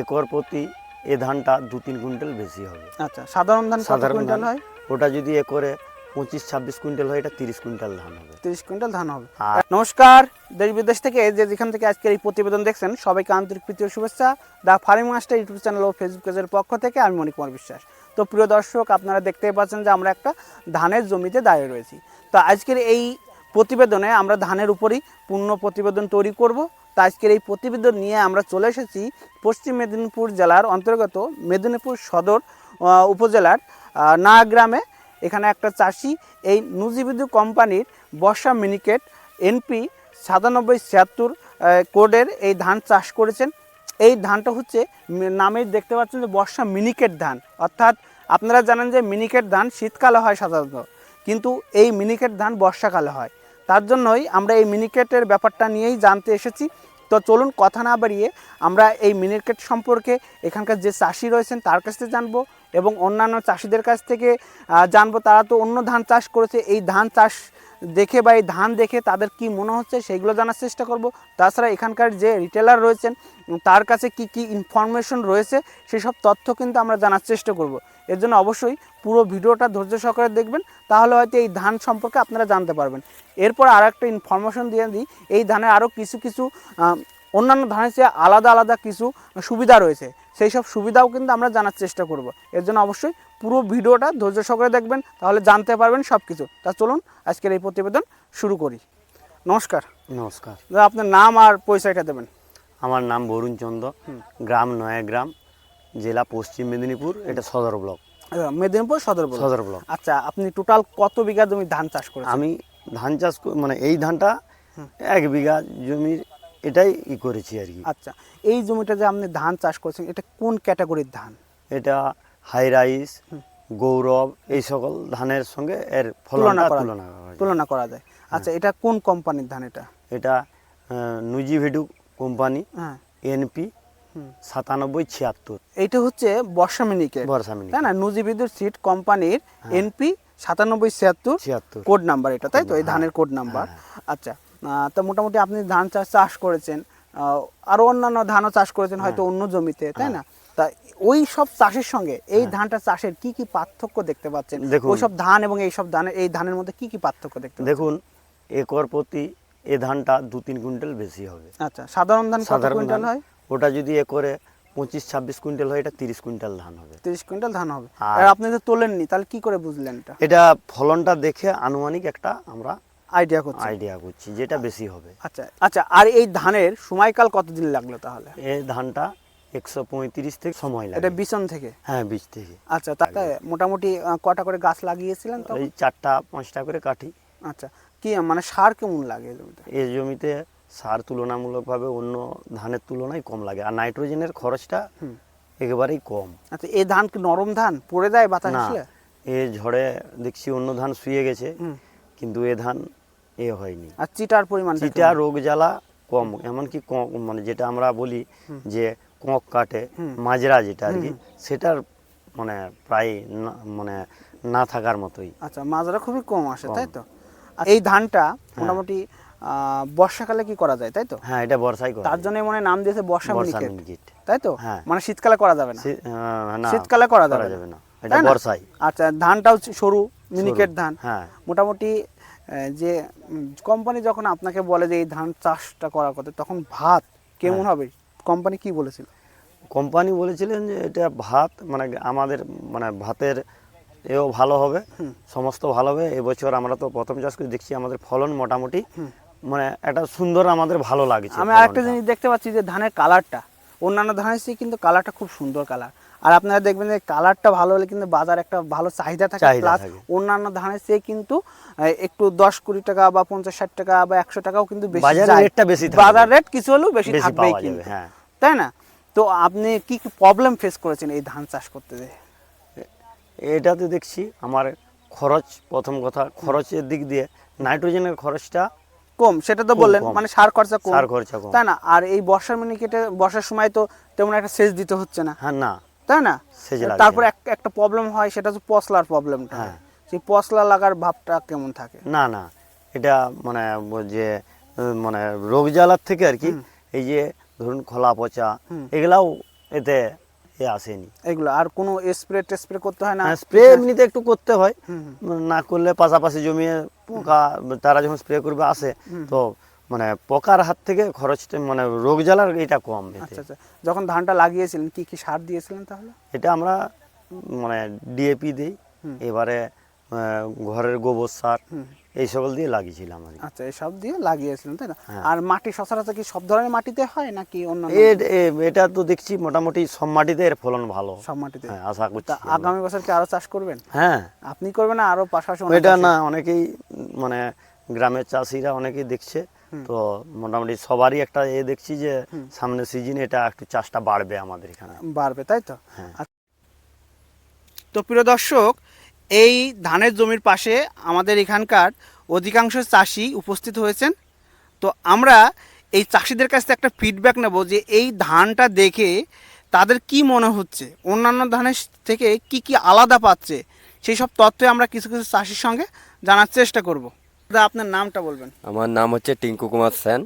Acre প্রতি এ ধানটা দু তিন কুইন্টাল বেশি হবে। আচ্ছা সাধারণ ধান সাধারণ ধান। হয়? ওটা যদি একরে পঁচিশ ছাব্বিশ কুইন্টাল হয় এটা তিরিশ কুইন্টাল ধান হবে। তিরিশ কুইন্টাল ধান হবে। নমস্কার দেশ বিদেশ থেকে যে যেখান থেকে আজকের এই প্রতিবেদন দেখছেন সবাইকে আন্তরিক প্রীতি শুভেচ্ছা। The farming master YouTube channel O Facebook পেজের পক্ষ থেকে আমি মণি কুমার বিশ্বাস। তো প্রিয় দর্শক আপনারা দেখতেই পাচ্ছেন যে আমরা একটা ধানের জমিতে দাঁড়িয়ে রয়েছি। তো আজকের এই প্রতিবেদনে আমরা ধানের উপরই পূর্ণ প্রতিবেদন তৈরি করব। তো আজকের এই প্রতিবেদন নিয়ে আমরা চলে এসেছি পশ্চিম মেদিনীপুর জেলার অন্তর্গত মেদিনীপুর সদর উপজেলার না গ্রামে। এখানে একটা চাষি, এই নুজিবিদু কোম্পানির বর্ষা মিনিকেট এনপি সাতানব্বই ছিয়াত্তর কোডের এই ধান চাষ করেছেন। এই ধানটা হচ্ছে মি- নামেই দেখতে পাচ্ছেন যে বর্ষা মিনিকেট ধান। অর্থাৎ আপনারা জানেন যে মিনিকেট ধান শীতকালে হয় সাধারণত, কিন্তু এই মিনিকেট ধান বর্ষাকালে হয়। তার জন্যই আমরা এই মিনিকেটের ব্যাপারটা নিয়েই জানতে এসেছি। তো চলুন কথা না বাড়িয়ে আমরা এই মিনিকেট সম্পর্কে এখানকার যে চাষি রয়েছেন তার কাছ থেকে জানব এবং অন্যান্য চাষিদের কাছ থেকে জানব। তারা তো অন্য ধান চাষ করেছে, এই ধান চাষ দেখে বা এই ধান দেখে তাদের কি মনে হচ্ছে সেইগুলো জানার চেষ্টা করব। তাছাড়া এখানকার যে রিটেলার রয়েছেন, তার কাছে কি কি ইনফরমেশন রয়েছে সেসব তথ্য কিন্তু আমরা জানার চেষ্টা করব। এর জন্য অবশ্যই পুরো ভিডিওটা ধৈর্য সহকারে দেখবেন তাহলে হয়তো এই ধান সম্পর্কে আপনারা জানতে পারবেন। এরপর আর একটা ইনফরমেশন দিয়ে দিই এই ধানের আরও কিছু কিছু অন্যান্য ধানের চেয়ে আলাদা আলাদা কিছু সুবিধা রয়েছে। সেই সব সুবিধাও কিন্তু আমরা জানার চেষ্টা করব। এর জন্য অবশ্যই পুরো ভিডিওটা ধৈর্য সহকারে দেখবেন তাহলে জানতে পারবেন সব কিছু তা চলুন আজকের এই প্রতিবেদন শুরু করি। নমস্কার। নমস্কার। দাদা আপনার নাম আর পরিচয়টা দেবেন। আমার নাম বরুণ চন্দ্র গ্রাম নয়াগ্রাম। জেলা পশ্চিম মেদিনীপুর এটা সদর ব্লক। মেদিনীপুর সদর বলুন। সদর ব্লক। আচ্ছা আপনি টোটাল কত বিঘা জমি ধান চাষ করেন আমি ধান চাষ মানে এই ধানটা এক বিঘা জমির এটাই ই করেছি আর কি। আচ্ছা এই জমিটা যে আপনি ধান চাষ করেছেন এটা কোন ক্যাটাগরির ধান? এটা হাই রাইস গৌরব এই সকল ধানের সঙ্গে এর তুলনা করা তুলনা করা যায়। আচ্ছা এটা কোন কোম্পানির ধান এটা? এটা নুজিভেডু কোম্পানি হ্যাঁ। এনপি। সাতানব্বই ছিয়াত্তর। এইটা হচ্ছে বর্ষা মিনিকেট তাই না? নুজিবিদুর সিট কোম্পানির এনপি সাতানব্বই ছিয়াত্তর ছিয়াত্তর। কোড নাম্বার এটা তাই তো? এই ধানের কোড নাম্বার আচ্ছা তো মোটামুটি আপনি ধান চাষ চাষ করেছেন। আহ, আরও অন্যান্য ধানও চাষ করেছেন হয়তো অন্য জমিতে তাই না? তা ওই সব চাষের সঙ্গে এই ধানটা চাষের কি কি পার্থক্য দেখতে পাচ্ছেন? দেখুন। ওই সব ধান এবং এই সব ধানের এই ধানের মধ্যে কি কি পার্থক্য দেখতে দেখুন একর প্রতি এ ধানটা দু তিন কুইন্টাল বেশি হবে। আচ্ছা সাধারণ ধান সাধারণ কুইন্টাল হয়? ওটা যদি এ করে পঁচিশ ছাব্বিশ কুইন্টাল হয় এটা তিরিশ কুইন্টাল ধান হবে। তিরিশ কুইন্টাল ধান হবে। আর- আপনি তো তোলেননি তাহলে কি করে বুঝলেন এটা? এটা ফলনটা দেখে আনুমানিক একটা আমরা আইডিয়া করছি। আইডিয়া করছি যেটা বেশি হবে। আচ্ছা আচ্ছা আর এই ধানের সময়কাল কতদিন লাগল তাহলে? এই ধানটা একশো পঁয়ত্রিশ থেকে সময় লাগে। এটা বিচন থেকে? হ্যাঁ বীজ থেকে। আচ্ছা তাতে মোটামুটি কটা করে গাছ লাগিয়েছিলেন তো এই চারটা পাঁচটা করে কাঠি। আচ্ছা কি মানে সার কেমন লাগে এই জমিতে? এই জমিতে সার তুলনামূলকভাবে অন্য ধানের তুলনায় কম লাগে। আর নাইট্রোজেনের খরচটা একেবারেই কম। আচ্ছা এই ধান কি নরম ধান? পড়ে যায় বাতাস না এ ঝড়ে দেখছি অন্য ধান শুয়ে গেছে কিন্তু এ ধান এ হয়নি। আর চিটার পরিমাণ চিটা রোগ জ্বালা কম এমনকি ক- মানে যেটা আমরা বলি যে কক কাটে মাজরা যেটা আর কি সেটার মানে প্রায় মানে না থাকার মতোই। আচ্ছা মাজরা খুবই কম আসে তাই তো? আর এই ধানটা হ্যাঁ। মোটামুটি বর্ষাকালে কি করা যায় তাই তো? হ্যাঁ এটা বর্ষায় করে তার জন্য মনে নাম দিয়েছে বর্ষা মিনিকেট তাই তো? হ্যাঁ। মানে শীতকালে করা যাবে না। না, শীতকালে করা যাবে না। এটা? বর্ষায়। আচ্ছা ধানটাও সরু মিনিকেট ধান। হ্যাঁ। মোটামুটি যে কোম্পানি যখন আপনাকে বলে যে এই ধান চাষটা করার কথা তখন ভাত কেমন হ্যাঁ। হবে? কোম্পানি কি বলেছিল? কোম্পানি বলেছিলেন যে এটা ভাত মানে আমাদের মানে ভাতের এও ভালো হবে সমস্ত ভালো হবে। এবছর আমরা তো প্রথম চাষ করে দেখছি আমাদের ফলন মোটামুটি মানে একটা সুন্দর আমাদের ভালো লাগছে আমি আরেকটা। জিনিস দেখতে পাচ্ছি যে ধানের কালারটা অন্যান্য ধানের চেয়ে কিন্তু কালারটা খুব সুন্দর কালার আর আপনারা দেখবেন যে কালারটা ভালো হলে কিন্তু বাজার একটা ভালো চাহিদা থাকে প্লাস অন্যান্য ধানের চেয়ে কিন্তু একটু দশ কুড়ি টাকা বা পঞ্চাশ ষাট টাকা বা একশো টাকাও কিন্তু বেশি। বাজার রেট কিছু হলেও বেশি থাকবেই কিন্তু হ্যাঁ। তাই না তো আপনি কি কি প্রবলেম ফেস করেছেন এই ধান চাষ করতে যেয়ে এটাতে দেখছি আমার খরচ প্রথম কথা খরচের দিক দিয়ে নাইট্রোজেনের খরচটা কম সেটা তো বললেন মানে সার খরচা কম। সার খরচা কম। তাই না? আর এই বর্ষার মিনিকেটে বর্ষার সময় তো তেমন একটা সেচ দিতে হচ্ছে না। হ্যাঁ না। তাই না? তারপর একটা প্রবলেম হয় সেটা হচ্ছে পশলার প্রবলেমটা হ্যাঁ। সেই পশলা লাগার ভাবটা কেমন থাকে? না না। এটা মানে যে মানে রোগ জ্বালার থেকে আর কি এই যে ধরুন খোলা পচা এগুলাও এতে এ আসেনি। এগুলো আর কোনো স্প্রে টেস্প্রে করতে হয় না? স্প্রে এমনিতে একটু করতে হয়। না করলে পাশাপাশি জমিয়ে পোকা তারা যখন স্প্রে করবে আসে। তো মানে পোকার হাত থেকে খরচটা মানে রোগ জ্বালার এটা কম আচ্ছা আচ্ছা। যখন ধানটা লাগিয়েছিলেন কি কি সার দিয়েছিলেন তাহলে? এটা আমরা মানে ডিএপি দিই। এবারে ঘরের গোবর সার এই সকল দিয়ে লাগিয়েছিলাম আর। আচ্ছা এসব দিয়ে লাগিয়েছিলেন তাই না? হ্যাঁ। আর মাটি সচরাচর কি সব ধরনের মাটিতে হয় নাকি এ- এটা তো দেখছি মোটামুটি সব মাটিতে এর ফলন ভালো। সব মাটিতে? হ্যাঁ আশা করছি আগামী বছর কি আরও চাষ করবেন? হ্যাঁ। আপনি করবেন না আরও পাশাপাশি এটা না অনেকেই মানে গ্রামের চাষিরা অনেকেই দেখছে। তো মোটামুটি সবারই একটা এ দেখছি যে সামনের সিজন এটা একটু চাষটা বাড়বে আমাদের এখানে। বাড়বে তাই তো? হ্যাঁ। আচ্ছা। তো প্রিয় দর্শক এই ধানের জমির পাশে আমাদের এখানকার অধিকাংশ চাষি উপস্থিত হয়েছেন। তো আমরা এই চাষিদের কাছ থেকে একটা ফিডব্যাক নেব যে এই ধানটা দেখে তাদের কি মনে হচ্ছে অন্যান্য ধানের থেকে কি কি আলাদা পাচ্ছে সেই সব তথ্য আমরা কিছু কিছু চাষির সঙ্গে জানার চেষ্টা করব। দাদা আপনার নামটা বলবেন। আমার নাম হচ্ছে টিঙ্কু কুমার সেন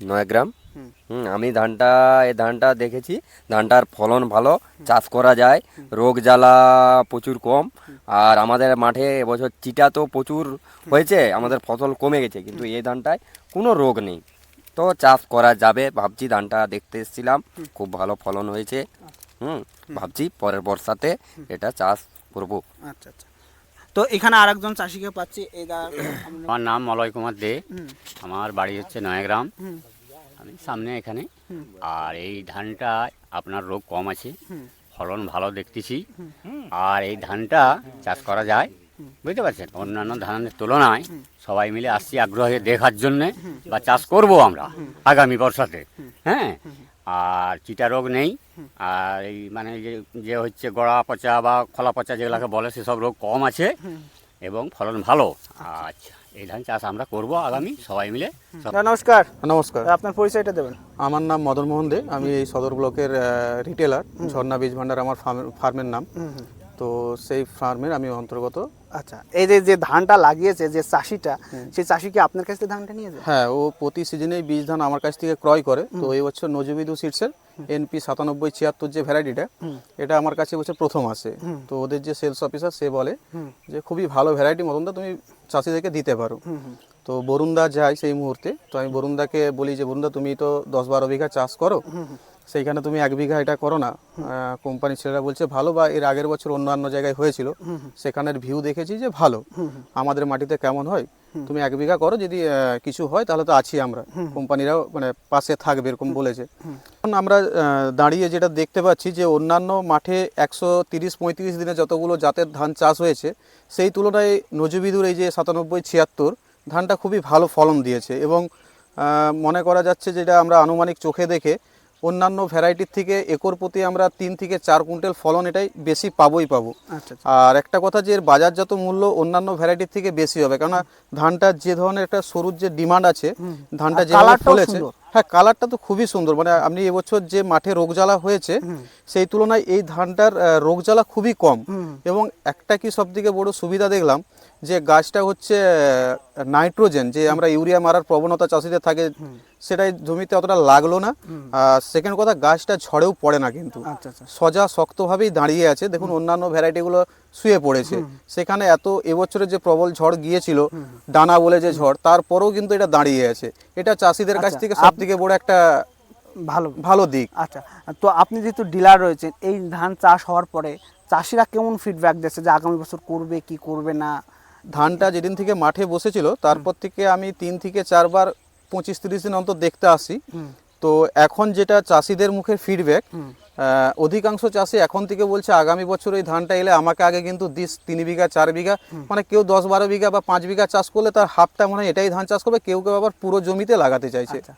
নয়গ্রাম। হুম। আমি ধানটা এই ধানটা দেখেছি। ধানটার ফলন ভালো চাষ করা যায়। রোগ জ্বালা প্রচুর কম। আর আমাদের মাঠে এবছর চিটা তো প্রচুর হয়েছে আমাদের ফসল কমে গেছে কিন্তু এই ধানটায় কোনো রোগ নেই। তো চাষ করা যাবে ভাবছি ধানটা দেখতে এসেছিলাম খুব ভালো ফলন হয়েছে। হুম ভাবছি পরের বর্ষাতে এটা চাষ করব। আচ্ছা আচ্ছা। তো এখানে আরেকজন চাষিকে পাচ্ছি আমার নাম মলয় কুমার দে। আমার বাড়ি হচ্ছে নয়াগ্রাম। হুম। সামনে এখানে। আর এই ধানটা আপনার রোগ কম আছে। ফলন ভালো দেখতেছি। আর এই ধানটা চাষ করা যায়। বুঝতে পারছেন? অন্যান্য ধানের তুলনায় সবাই মিলে আসছি আগ্রহে দেখার জন্যে বা চাষ করব আমরা আগামী বর্ষাতে। হ্যাঁ? আর চিটা রোগ নেই। আর এই মানে যে যে হচ্ছে গড়া পচা বা খোলা পচা যেগুলোকে বলে সেসব রোগ কম আছে এবং ফলন ভালো। আচ্ছা। এই ধান চাষ আমরা করব আগামী সবাই মিলে। নমস্কার। নমস্কার। আপনার পরিচয়টা দেবেন। আমার নাম মদন মোহন দে। আমি এই সদর ব্লকের রিটেলার ঝর্ণা বীজ ভান্ডার আমার ফার্মের ফার্মের নাম। তো সেই ফার্মের আমি অন্তর্গত। আচ্ছা এই যে যে ধানটা লাগিয়েছে যে চাষিটা সেই চাষি কি আপনার কাছ থেকে ধানটা নিয়ে যায়? হ্যাঁ ও প্রতি সিজনেই বীজ ধান আমার কাছ থেকে ক্রয় করে। তো এই বছর নজবিদু সিটসের এনপি সাতানব্বই ছিয়াত্তর যে ভ্যারাইটিটা এটা আমার কাছে বছর প্রথম আসে। তো ওদের যে সেলস অফিসার সে বলে যে খুবই ভালো ভ্যারাইটি মতনটা তুমি চাষিদেরকে দিতে পারো। তো বরুণদা যায় সেই মুহূর্তে। তো আমি বরুণদাকে বলি যে বরুণদা তুমি তো দশ বারো বিঘা চাষ করো। সেইখানে তুমি এক বিঘা এটা করো না। কোম্পানির ছেলেরা বলছে ভালো বা এর আগের বছর অন্যান্য জায়গায় হয়েছিল। সেখানের ভিউ দেখেছি যে ভালো। আমাদের মাটিতে কেমন হয়? তুমি এক বিঘা করো যদি কিছু হয় তাহলে তো আছি আমরা। কোম্পানিরাও মানে পাশে থাকবে এরকম বলেছে। এখন আমরা দাঁড়িয়ে যেটা দেখতে পাচ্ছি যে অন্যান্য মাঠে একশো তিরিশ পঁয়ত্রিশ দিনে যতগুলো জাতের ধান চাষ হয়েছে সেই তুলনায় নজুবিদুর এই যে সাতানব্বই ছিয়াত্তর ধানটা খুবই ভালো ফলন দিয়েছে। এবং মনে করা যাচ্ছে যেটা আমরা আনুমানিক চোখে দেখে অন্যান্য ভ্যারাইটির থেকে একর প্রতি আমরা তিন থেকে চার কুইন্টাল ফলন এটাই বেশি পাবোই পাবো। আচ্ছা আচ্ছা। আর একটা কথা যে এর বাজারজাত মূল্য অন্যান্য ভ্যারাইটির থেকে বেশি হবে কেননা ধানটার যে ধরনের একটা সরুর যে ডিমান্ড আছে ধানটা যে ফলেছে হ্যাঁ কালারটা তো খুবই সুন্দর। মানে আপনি এবছর যে মাঠে রোগ জ্বালা হয়েছে সেই তুলনায় এই ধানটার রোগ জ্বালা খুবই কম। এবং একটা কি সব থেকে বড় সুবিধা দেখলাম যে গাছটা হচ্ছে নাইট্রোজেন যে আমরা ইউরিয়া মারার প্রবণতা চাষিদের থাকে সেটাই জমিতে অতটা লাগল না। আর সেকেন্ড কথা গাছটা ঝড়েও পড়ে না কিন্তু। আচ্ছা আচ্ছা। সজা শক্তভাবেই দাঁড়িয়ে আছে। দেখুন অন্যান্য ভ্যারাইটিগুলো শুয়ে পড়েছে। সেখানে এত এবছরের যে প্রবল ঝড় গিয়েছিল ডানা বলে যে ঝড় তারপরেও কিন্তু এটা দাঁড়িয়ে আছে। এটা চাষিদের কাছ আচ্ছা, থেকে সব থেকে বড় একটা ভালো। ভালো দিক। আচ্ছা তো আপনি যেহেতু ডিলার রয়েছেন এই ধান চাষ হওয়ার পরে চাষিরা কেমন ফিডব্যাক দিচ্ছে যে আগামী বছর করবে কি করবে না? ধানটা যেদিন থেকে মাঠে বসেছিল তারপর থেকে আমি তিন থেকে চারবার পঁচিশ তিরিশ দিন অন্তর দেখতে আসি। তো এখন যেটা চাষিদের মুখে ফিডব্যাক অধিকাংশ চাষি এখন থেকে বলছে আগামী বছর এই ধানটা এলে আমাকে আগে কিন্তু দিস তিন বিঘা চার বিঘা। মানে কেউ দশ বারো বিঘা বা পাঁচ বিঘা চাষ করলে তার হাফটা মনে হয় এটাই ধান চাষ করবে কেউ কেউ আবার পুরো জমিতে লাগাতে চাইছে। আচ্ছা।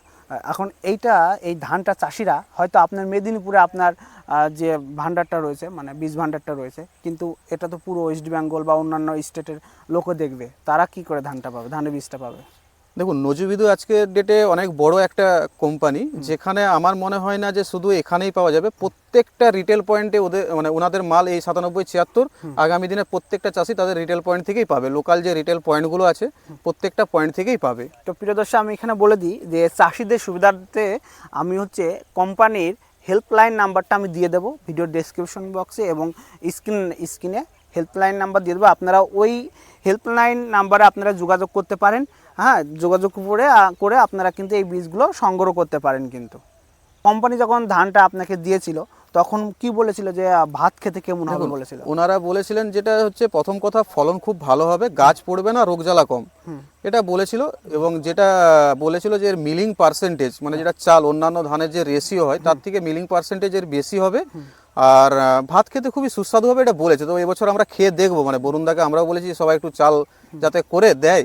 এখন এইটা, এই ধানটা চাষিরা, হয়তো আপনার মেদিনীপুরে আপনার যে ভাণ্ডারটা রয়েছে মানে বীজ ভাণ্ডারটা রয়েছে, কিন্তু এটা তো পুরো ওয়েস্ট বেঙ্গল বা অন্যান্য স্টেটের লোকও দেখবে। তারা কি করে ধানটা পাবে, ধানের বীজটা পাবে? দেখুন নজুবিদু আজকের ডেটে অনেক বড় একটা কোম্পানি যেখানে আমার মনে হয় না যে শুধু এখানেই পাওয়া যাবে প্রত্যেকটা রিটেল পয়েন্টে ওদের মানে ওনাদের মাল এই সাতানব্বই ছিয়াত্তর আগামী দিনে প্রত্যেকটা চাষি তাদের রিটেল পয়েন্ট থেকেই পাবে। লোকাল যে রিটেল পয়েন্টগুলো আছে প্রত্যেকটা পয়েন্ট থেকেই পাবে। তো প্রিয় দর্শক আমি এখানে বলে দিই যে চাষিদের সুবিধার্থে আমি হচ্ছে কোম্পানির হেল্পলাইন নাম্বারটা আমি দিয়ে দেবো ভিডিও ডেসক্রিপশন বক্সে এবং স্ক্রিন স্ক্রিনে হেল্পলাইন নাম্বার দিয়ে দেবো। আপনারা ওই হেল্পলাইন নাম্বারে আপনারা যোগাযোগ করতে পারেন। হ্যাঁ যোগাযোগ করে করে আপনারা কিন্তু এই বীজগুলো সংগ্রহ করতে পারেন কিন্তু। কোম্পানি যখন ধানটা আপনাকে দিয়েছিল তখন কি বলেছিল যে ভাত খেতে কেমন হবে বলেছিল? ওনারা বলেছিলেন যেটা হচ্ছে প্রথম কথা ফলন খুব ভালো হবে গাছ পড়বে না রোগ জ্বালা কম। এটা বলেছিল এবং যেটা বলেছিল যে এর মিলিং পার্সেন্টেজ মানে যেটা চাল অন্যান্য ধানের যে রেশিও হয় তার থেকে মিলিং পার্সেন্টেজ এর বেশি হবে। আর ভাত খেতে খুবই সুস্বাদু হবে এটা বলেছে। তো এবছর আমরা খেয়ে দেখব। মানে বরুণদাকে আমরাও বলেছি সবাই একটু চাল যাতে করে দেয়।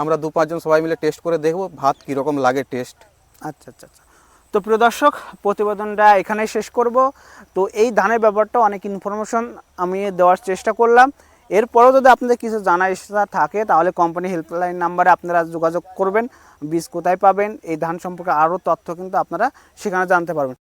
আমরা দু পাঁচজন সবাই মিলে টেস্ট করে দেখব ভাত কীরকম লাগে টেস্ট। আচ্ছা আচ্ছা আচ্ছা। তো প্রিয় দর্শক প্রতিবেদনটা এখানেই শেষ করব। তো এই ধানের ব্যাপারটা অনেক ইনফরমেশন আমি দেওয়ার চেষ্টা করলাম। এরপরেও যদি আপনাদের কিছু জানার ইচ্ছা থাকে তাহলে কোম্পানি হেল্পলাইন নাম্বারে আপনারা যোগাযোগ করবেন। বীজ কোথায় পাবেন এই ধান সম্পর্কে আরও তথ্য কিন্তু আপনারা সেখানে জানতে পারবেন।